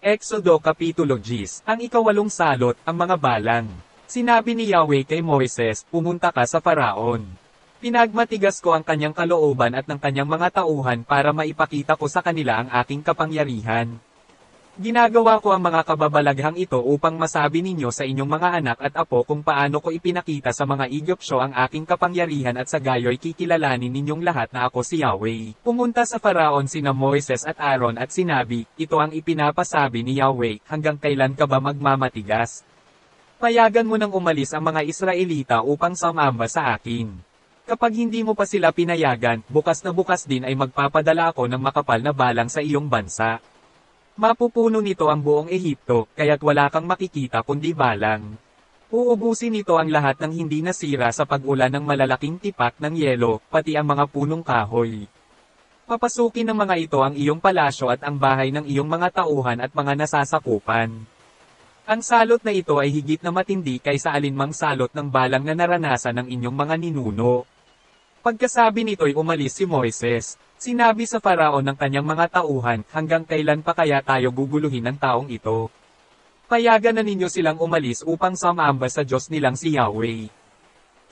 Exodo Kapitulo 10, ang ikawalong salot, ang mga balang. Sinabi ni Yahweh kay Moises, pumunta ka sa Faraon. Pinagmatigas ko ang kanyang kalooban at ng kanyang mga tauhan para maipakita ko sa kanila ang aking kapangyarihan. Ginagawa ko ang mga kababalaghang ito upang masabi ninyo sa inyong mga anak at apo kung paano ko ipinakita sa mga Egyptyo ang aking kapangyarihan at sa gayo'y kikilalanin ninyong lahat na ako si Yahweh. Pumunta sa Faraon sina Moises at Aaron at sinabi, ito ang ipinapasabi ni Yahweh, hanggang kailan ka ba magmamatigas? Payagan mo nang umalis ang mga Israelita upang sumamba sa akin. Kapag hindi mo pa sila pinayagan, bukas na bukas din ay magpapadala ako ng makapal na balang sa iyong bansa. Mapupuno nito ang buong Ehipto, kaya't wala kang makikita kundi balang. Uubusin nito ang lahat ng hindi nasira sa pag-ulan ng malalaking tipak ng yelo, pati ang mga punong kahoy. Papasukin ng mga ito ang iyong palasyo at ang bahay ng iyong mga tauhan at mga nasasakupan. Ang salot na ito ay higit na matindi kaysa alinmang salot ng balang na naranasan ng inyong mga ninuno. Pagkasabi nito'y umalis si Moises. Sinabi sa Faraon ng kanyang mga tauhan, hanggang kailan pa kaya tayo guguluhin ng taong ito? Payagan na ninyo silang umalis upang sumamba sa Diyos nilang si Yahweh.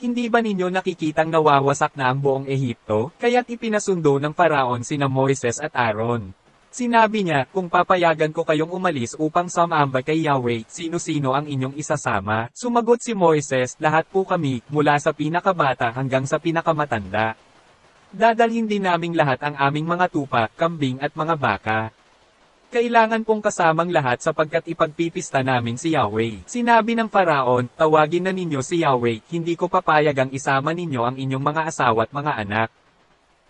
Hindi ba ninyo nakikitang nawawasak na ang buong Ehipto? Kaya't ipinasundo ng Faraon sina Moises at Aaron. Sinabi niya, kung papayagan ko kayong umalis upang sumamba kay Yahweh, sino-sino ang inyong isasama? Sumagot si Moises, lahat po kami, mula sa pinakabata hanggang sa pinakamatanda. Dadalhin din naming lahat ang aming mga tupa, kambing at mga baka. Kailangan pong kasamang lahat sapagkat ipagpipista namin si Yahweh. Sinabi ng Faraon, tawagin na ninyo si Yahweh, hindi ko papayagang isama ninyo ang inyong mga asawa at mga anak.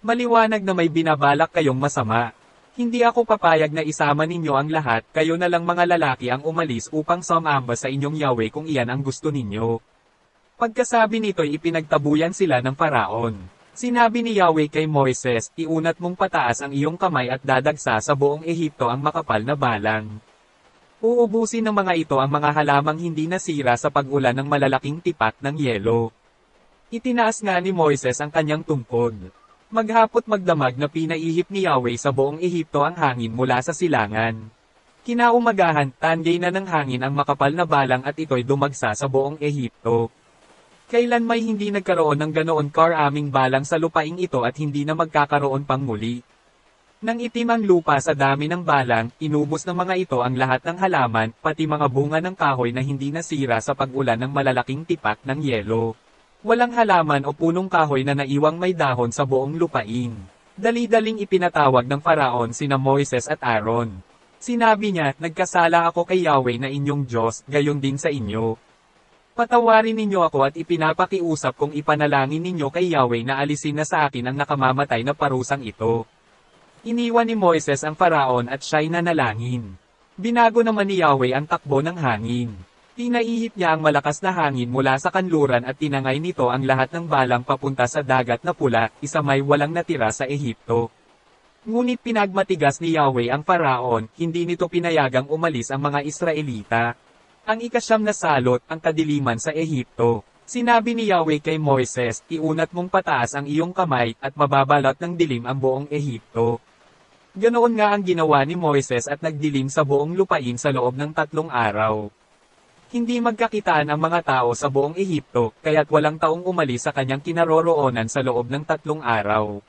Maliwanag na may binabalak kayong masama. Hindi ako papayag na isama ninyo ang lahat, kayo na lang mga lalaki ang umalis upang sumamba sa inyong Yahweh kung iyan ang gusto ninyo. Pagkasabi nito'y ipinagtabuyan sila ng Faraon. Sinabi ni Yahweh kay Moises, iunat mong pataas ang iyong kamay at dadagsa sa buong Ehipto ang makapal na balang. Uubusin ng mga ito ang mga halamang hindi nasira sa pag-ulan ng malalaking tipak ng yelo. Itinaas nga ni Moises ang kanyang tungkod. Maghapot magdamag na pinaihip ni Yahweh sa buong Ehipto ang hangin mula sa silangan. Kinaumagahan, tanggay na ng hangin ang makapal na balang at ito'y dumagsa sa buong Ehipto. Kailan may hindi nagkaroon ng ganoon karaming balang sa lupaing ito at hindi na magkakaroon pang muli. Nang itim ang lupa sa dami ng balang, inubos ng mga ito ang lahat ng halaman, pati mga bunga ng kahoy na hindi nasira sa pag-ulan ng malalaking tipak ng yelo. Walang halaman o punong kahoy na naiwang may dahon sa buong lupain. Dali-daling ipinatawag ng Faraon sina Moises at Aaron. Sinabi niya, nagkasala ako kay Yahweh na inyong Diyos, gayon din sa inyo. Patawarin ninyo ako at ipinapakiusap kong ipanalangin ninyo kay Yahweh na alisin na sa akin ang nakamamatay na parusang ito. Iniwan ni Moises ang Faraon at siya'y nanalangin. Binago naman ni Yahweh ang takbo ng hangin. Tinaihip niya ang malakas na hangin mula sa kanluran at tinangay nito ang lahat ng balang papunta sa dagat na pula, isa may walang natira sa Ehipto. Ngunit pinagmatigas ni Yahweh ang Faraon, hindi nito pinayagang umalis ang mga Israelita. Ang ikasyam na salot, ang kadiliman sa Ehipto. Sinabi ni Yahweh kay Moises, iunat mong pataas ang iyong kamay, at mababalot ng dilim ang buong Ehipto. Ganoon nga ang ginawa ni Moises at nagdilim sa buong lupain sa loob ng tatlong araw. Hindi magkakitaan ang mga tao sa buong Ehipto, kaya't walang taong umalis sa kanyang kinaroroonan sa loob ng tatlong araw.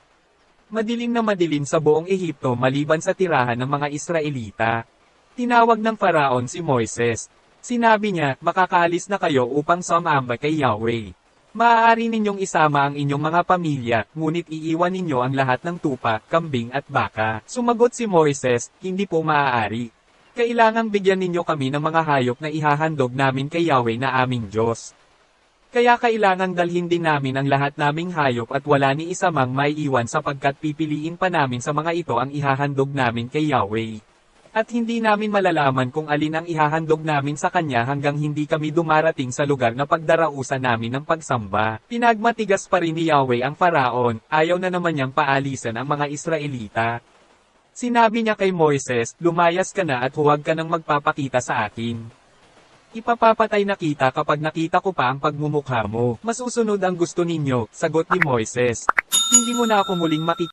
Madilim na madilim sa buong Ehipto maliban sa tirahan ng mga Israelita. Tinawag ng Faraon si Moises, Sinabi niya, makakaalis na kayo upang sumamba kay Yahweh. Maaari ninyong isama ang inyong mga pamilya, ngunit iiwan ninyo ang lahat ng tupa, kambing at baka. Sumagot si Moises, hindi po maaari. Kailangang bigyan ninyo kami ng mga hayop na ihahandog namin kay Yahweh na aming Diyos. Kaya kailangang dalhin din namin ang lahat naming hayop at wala ni isa mang may iwan sapagkat pipiliin pa namin sa mga ito ang ihahandog namin kay Yahweh. At hindi namin malalaman kung alin ang ihahandog namin sa kanya hanggang hindi kami dumarating sa lugar na pagdarausan namin ng pagsamba. Pinagmatigas pa rin ni Yahweh ang Faraon, ayaw na naman niyang paalisan ang mga Israelita. Sinabi niya kay Moises, lumayas ka na at huwag ka nang magpapakita sa akin. Ipapapatay na kita kapag nakita ko pa ang pagmumukha mo. Masusunod ang gusto ninyo, sagot ni Moises. Hindi mo na ako muling makikita.